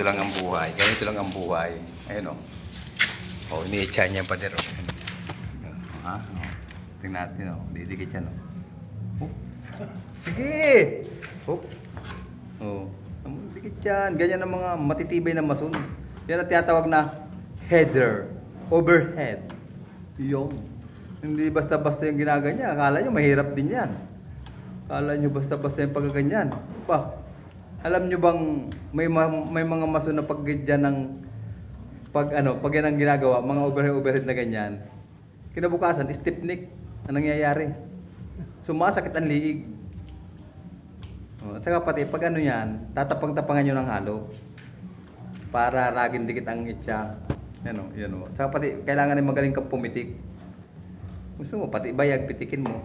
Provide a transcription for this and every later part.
Ganito lang ang buhay. Ganito lang ang buhay. Ayun o. Oh, iniitsa niya pa din. Oh. Ha? Oh. Tingnan natin o. Didikit yan o. Oh. Sige! Oh. Oh. Dikit yan. Ganyan ang mga matitibay na masun. Yan ang tinatawag na header. Overhead. Yun. Hindi basta-basta yung ginaganya. Akala nyo mahirap din yan. Akala nyo basta-basta yung pagkaganyan. Pa, alam nyo bang may ma- may mga maso na pag ng pag ano, pag yan ang ginagawa, mga overhead overhead na ganyan. Kinabukasan, stiff neck ang nangyayari. Sumasakit ang liig. Oh, at saka pati pag ano yan, tatapang-tapangan nyo ng halo para ragin dikit ang itcha. Yan o, yan o. At saka pati, kailangan rin magaling kang pumitik. Gusto mo, pati bayag, pitikin mo.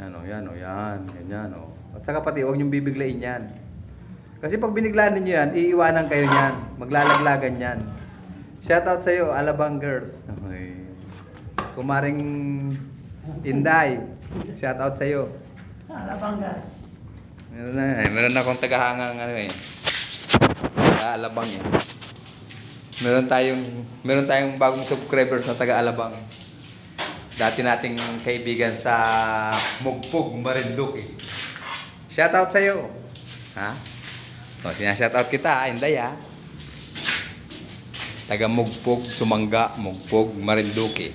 Yan o, yan o, yan, ganyan o. At saka pati, huwag niyong bibiglain yan. Kasi pag biniglaan ninyo yan, iiwanan kayo niyan. Maglalaglagan yan. Shoutout sa iyo, Alabang Girls. Okay. Kumaring Inday. Shoutout sa iyo. Alabanggas. Meron na, eh. meron na akong tagahangang ano eh. Taga-alabang eh. Meron tayong meron tayong bagong subscribers na taga-alabang. Dati nating kaibigan sa Mugpug, Marinduque. Shoutout sa iyo. Ha? O, sinashoutout kita, Inday ha. Taga Mugpug, Sumangga, Mugpug, Marinduque.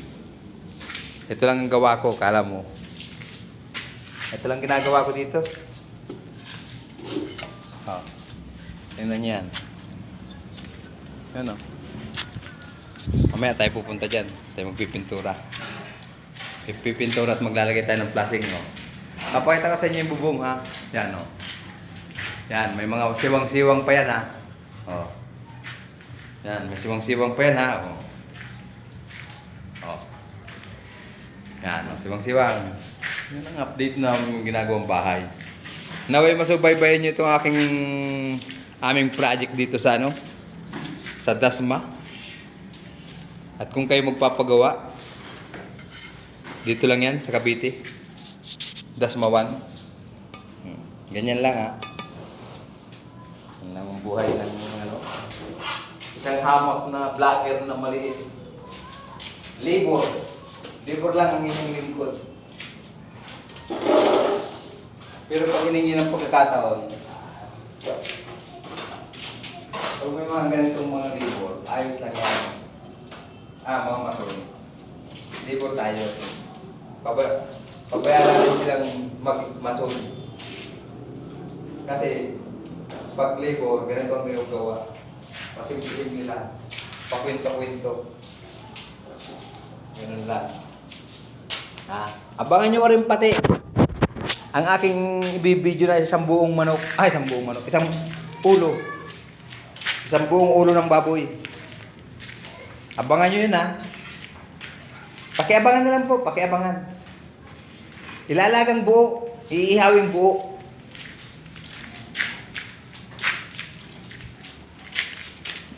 Ito lang ang gawa ko, kala mo. Ito lang ginagawa ko dito. Oh. Tingnan niyo yan. Yan o. Mamaya tayo pupunta dyan. Tayo magpipintura. Pipintura at maglalagay tayo ng plastic, no? Papakita ko sa inyo yung bubong, ha? Yan, o. Yan, may mga siwang-siwang pa yan, ha? Oh. Yan, may siwang-siwang pa yan, ha? Oh. Oh. Yan, oh, siwang-siwang. Yan ang update na ginagawang bahay. Naway masubaybayan niyo itong aking aming project dito sa ano? Sa Dasma. At kung kayo magpapagawa, dito lang yan sa Cavite. Dasma 1. Hmm. Ganyan lang ha. Yan lang ang buhay ng ano. Isang hamak na vlogger na maliit. Labor. Labor lang ang inyong lingkod. Pero pag hiningi ng pagkakataon, pag may mga ganitong mga labor, ayos lang yan. Ah, mga mason. Labor tayo. Paba pabayaran din silang mag-mason. Kasi, pag labor, ganito ang ginagawa. Pasimple-simple lang. Pakwento-kwento. Ganun lang. Ah, abangan nyo rin pati ang aking ibibideo na isang buong manok. Ay, isang buong manok. Isang ulo. Isang buong ulo ng baboy. Abangan nyo yun ha. Pakiabangan na lang po, pakiabangan. Ilalagang buo, iihawing buo.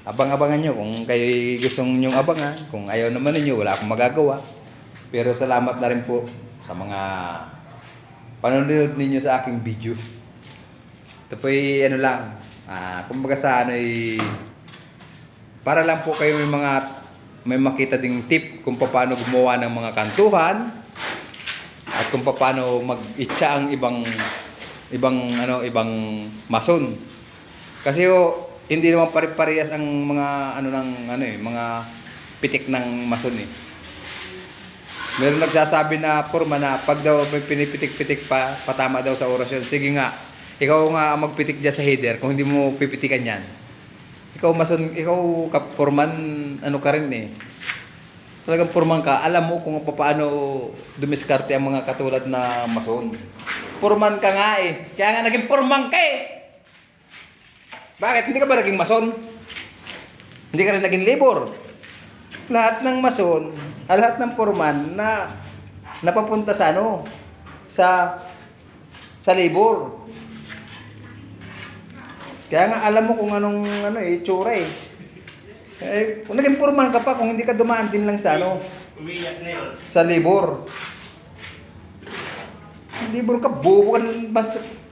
Abang-abangan nyo kung kayo gustong nyong abangan. Kung ayaw naman ninyo, wala akong magagawa. Pero salamat na rin po sa mga panonood ninyo sa aking video. Ito po ay ano lang, ah, kumbaga sa ano ay para lang po kayo may mga may makita ding tip kung paano gumawa ng mga kantuhan at kung paano mag-itcha ang ibang ibang ano ibang mason. Kasi ho, hindi naman pare-parehas ang mga ano ng ano eh, mga pitik ng mason eh. Meron nagsasabi na forma na pag daw may pinipitik-pitik pa, patama daw sa orasyon. Sige nga, ikaw nga ang magpitik dyan sa header kung hindi mo pipitikan yan. Ikaw mason, ikaw kapurman, ano ka rin eh. Talagang purman ka, alam mo kung paano dumiskarte ang mga katulad na mason. Purman ka nga eh. Kaya nga naging purman ka eh. Bakit? Hindi ka ba naging mason? Hindi ka rin naging labor. Lahat ng mason, ah, lahat ng purman na napapunta sa ano, sa sa labor. Kaya nga alam mo kung anong ano eh, itsura eh. Eh, kung naging foreman ka pa, kung hindi ka dumaan din lang sa ano. Umiyak na yun. Sa libor. Libor ka, bobo ka mas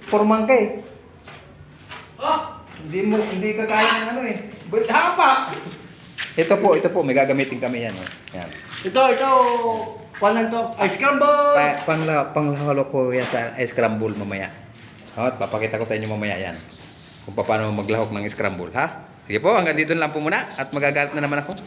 foreman ka eh. Oh! Hindi mo, hindi ka kaya ng ano eh. But hapa! Ito po, ito po, may gagamitin kami yan. Oh. Yan. Ito, ito, Panan to? Ice crumble! Pa, pangla, panglahalo ko yan sa ice crumble mamaya. Oh, papakita ko sa inyo mamaya yan kung paano maglahok ng scramble, ha? Sige po, hanggang dito lang po muna at magagalit na naman ako.